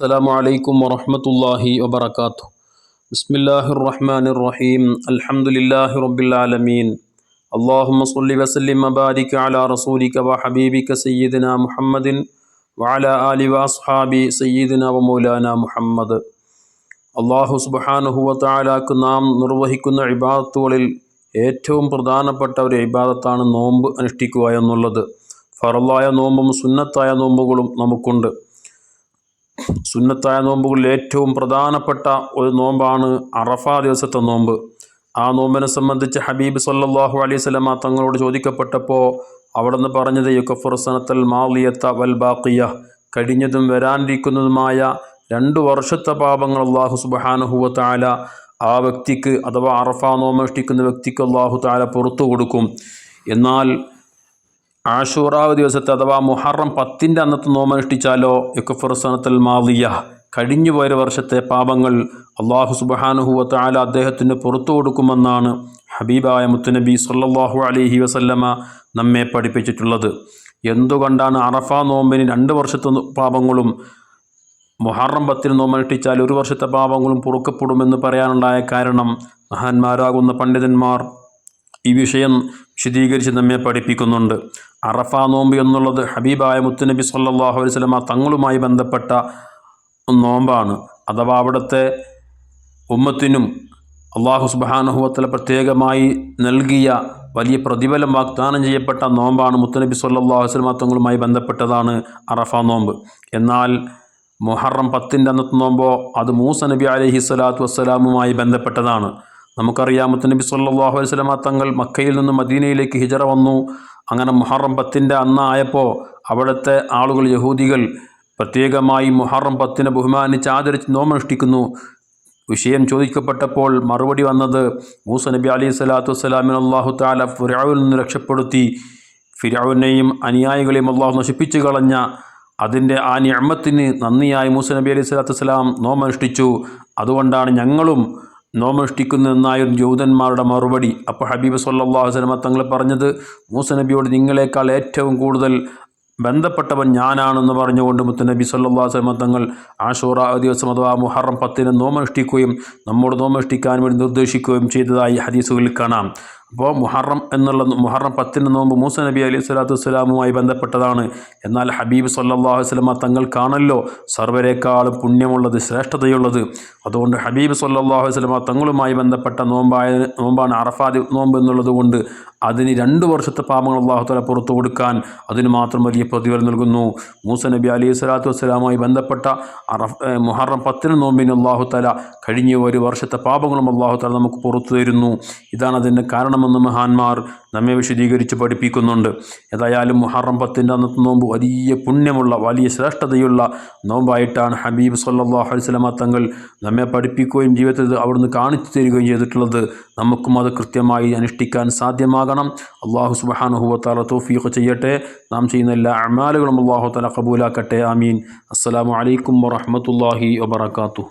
അസ്സാം വലൈക്കും വറഹമത്തല്ലാഹി വബർക്കാത്തു ബിസ്മില്ലാഹിർ റഹ്മാൻ റഹീം അൽഹംദുലില്ലാഹി റബ്ബിലാലമീൻ. അള്ളാഹുമ്മ സല്ലി വസല്ലിം മബാരിക് അല റസൂലിക വ ഹബീബിക സയ്യിദിന മുഹമ്മദിൻ വഅല ആലി വസ്ഹാബി സയ്യിദിന വ മൗലാന മുഹമ്മദ്. അള്ളാഹു സുബഹാനുഹുവത്താലാക്ക് നാം നിർവഹിക്കുന്ന ഇബാദത്തുകളിൽ ഏറ്റവും പ്രധാനപ്പെട്ട ഒരു ഇബാദത്താണ് നോമ്പ് അനുഷ്ഠിക്കുക എന്നുള്ളത്. ഫറലായ നോമ്പും സുന്നത്തായ നോമ്പുകളും നമുക്കുണ്ട്. സുന്നത്തായ നോമ്പുകളിൽ ഏറ്റവും പ്രധാനപ്പെട്ട ഒരു നോമ്പാണ് അറഫ ദിവസത്തെ നോമ്പ്. ആ നോമ്പിനെ സംബന്ധിച്ച് ഹബീബ് സല്ലാഹു അലൈഹി സ്വലമ തങ്ങളോട് ചോദിക്കപ്പെട്ടപ്പോൾ അവിടെ നിന്ന് പറഞ്ഞത് യുക്കഫുർ സനത്തൽ മാലിയത്ത വൽ ബാക്കിയ കഴിഞ്ഞതും വരാനിരിക്കുന്നതുമായ രണ്ട് വർഷത്തെ പാപങ്ങൾ അള്ളാഹു സുബഹാനുഹുവ ആ വ്യക്തിക്ക് അഥവാ അറഫ നോമനുഷ്ഠിക്കുന്ന വ്യക്തിക്ക് അള്ളാഹു താല പുറത്തു കൊടുക്കും. എന്നാൽ ആഷൂറാവ് ദിവസത്തെ അഥവാ മുഹറം പത്തിന്റെ അന്നത്തെ നോമനുഷ്ഠിച്ചാലോ യുക്കഫുർസനത്തൽ മാവിയ കഴിഞ്ഞു പോയ വർഷത്തെ പാപങ്ങൾ അള്ളാഹു സുബഹാനുഹുവ ആല അദ്ദേഹത്തിന് പുറത്തു കൊടുക്കുമെന്നാണ് ഹബീബായ മുത്തുനബി സല്ലാഹു അലഹി വസല്ലമ നമ്മെ പഠിപ്പിച്ചിട്ടുള്ളത്. എന്തുകൊണ്ടാണ് അറഫ നോമ്പിന് രണ്ട് വർഷത്തെ പാപങ്ങളും മുഹറം പത്തിന് നോമനുഷ്ഠിച്ചാൽ ഒരു വർഷത്തെ പാപങ്ങളും പൊറുക്കപ്പെടുമെന്ന് പറയാനുണ്ടായ കാരണം മഹാന്മാരാകുന്ന പണ്ഡിതന്മാർ ഈ വിഷയം വിശദീകരിച്ച് നമ്മെ പഠിപ്പിക്കുന്നുണ്ട്. അറഫ നോമ്പ് എന്നുള്ളത് ഹബീബായ മുത്തുനബി സല്ലാഹു അലൈഹി സ്വലമ തങ്ങളുമായി ബന്ധപ്പെട്ട നോമ്പാണ്. അഥവാ അവിടുത്തെ ഉമ്മത്തിനും അള്ളാഹു സുബാനുഹുവത്തല പ്രത്യേകമായി നൽകിയ വലിയ പ്രതിഫലം വാഗ്ദാനം ചെയ്യപ്പെട്ട നോമ്പാണ് മുത്തനബി സല്ലാഹു വസ്ലമ തങ്ങളുമായി ബന്ധപ്പെട്ടതാണ് അറഫ നോമ്പ്. എന്നാൽ മുഹറം പത്തിന്റെ അന്നത്തെ നോമ്പോ അത് മൂസ നബി അലഹി സ്വലാത്തു വസ്സലാമുമായി ബന്ധപ്പെട്ടതാണ്. നമുക്കറിയാം മുത്തനബി സല്ലാഹു വസ്ലമ തങ്ങൾ മക്കയിൽ നിന്ന് മദീനയിലേക്ക് ഹിജറ വന്നു. അങ്ങനെ മുഹറം പത്തിന്റെ അന്നായപ്പോൾ അവിടുത്തെ ആളുകൾ യഹൂദികൾ പ്രത്യേകമായി മുഹറം പത്തിനെ ബഹുമാനിച്ച് ആദരിച്ച് നോമനുഷ്ഠിക്കുന്നു. വിഷയം ചോദിക്കപ്പെട്ടപ്പോൾ മറുപടി വന്നത് മൂസ നബി അലി സ്വലാത്തു വസ്സലാമിൻ അള്ളാഹു താല ഫിറാവിൽ നിന്ന് രക്ഷപ്പെടുത്തി. ഫിറാവിനെയും അനുയായികളെയും അള്ളാഹു നശിപ്പിച്ചു കളഞ്ഞ അതിന്റെ ആ ഞമ്മത്തിന് നന്ദിയായി മൂസ നബി അലൈഹി സ്വലാത്തു വസ്സലാം നോമനുഷ്ഠിച്ചു. അതുകൊണ്ടാണ് ഞങ്ങളും നോമനുഷ്ഠിക്കുന്നതെന്നായിരുന്നു ജൂതന്മാരുടെ മറുപടി. അപ്പോൾ ഹബീബ് സല്ലാഹു വസ്ലമ തങ്ങൾ പറഞ്ഞത് മൂസ നബിയോട് നിങ്ങളെക്കാൾ ഏറ്റവും കൂടുതൽ ബന്ധപ്പെട്ടവൻ ഞാനാണെന്ന് പറഞ്ഞുകൊണ്ട് മുത്തനബി സല്ലാ തങ്ങൾ ആഷൂറ ദിവസം അഥവാ മുഹറം പത്തിന് നോമനുഷ്ഠിക്കുകയും നമ്മോട് നോമനുഷ്ഠിക്കാൻ വേണ്ടി നിർദ്ദേശിക്കുകയും ചെയ്തതായി ഹദീസുകളിൽ കാണാം. അപ്പോൾ മുഹറം എന്നുള്ള മുഹറം പത്തിന് നോമ്പ് മൂസ നബി അലൈഹി സ്വലാത്തു വസ്സലാമുമായി ബന്ധപ്പെട്ടതാണ്. എന്നാൽ ഹബീബ് സല്ലാഹു വസ്ലമ തങ്ങൾക്കാണല്ലോ സർവരേക്കാളും പുണ്യമുള്ളത് ശ്രേഷ്ഠതയുള്ളത്. അതുകൊണ്ട് ഹബീബ് സല്ലാഹു വസ്ലമ തങ്ങളുമായി ബന്ധപ്പെട്ട നോമ്പായ നോമ്പാണ് അറഫാദി നോമ്പ് എന്നുള്ളത് കൊണ്ട് അതിന് രണ്ട് വർഷത്തെ പാപങ്ങൾ അള്ളാഹുത്തല പുറത്തു കൊടുക്കാൻ അതിന് മാത്രം വലിയ പ്രതിഫലം നൽകുന്നു. മൂസ നബി അലൈഹി സ്വലാത്തു വസ്സലാമുമായി ബന്ധപ്പെട്ട മുഹറം പത്തിന് നോമ്പിന് അള്ളാഹുത്തല കഴിഞ്ഞ ഒരു വർഷത്തെ പാപങ്ങളും അള്ളാഹുത്തല നമുക്ക് പുറത്തു തരുന്നു. ഇതാണ് അതിന്റെ കാരണമെന്ന് മഹാന്മാർ നമ്മെ വിശദീകരിച്ച് പഠിപ്പിക്കുന്നുണ്ട്. ഏതായാലും മുഹറം പത്തിന്റെ അന്നത്തെ നോമ്പ് വലിയ പുണ്യമുള്ള വലിയ ശ്രേഷ്ഠതയുള്ള നോമ്പായിട്ടാണ് ഹബീബ് സല്ലാഹു അലൈവലമ തങ്ങൾ നമ്മെ പഠിപ്പിക്കുകയും ജീവിതത്തിൽ അവിടുന്ന് കാണിച്ചു തരികയും ചെയ്തിട്ടുള്ളത്. നമുക്കും അത് കൃത്യമായി അനുഷ്ഠിക്കാൻ സാധ്യമാകണം അള്ളാഹു സുബാനുഹുവത്താല തോഫീഖ് ചെയ്യട്ടെ. നാം ചെയ്യുന്ന എല്ലാ അമാലുകളും അള്ളാഹു തല കബൂലാക്കട്ടെ. ആമീൻ. അസ്സാം വലൈക്കും വറഹമത്തല്ലാഹി വാത്തു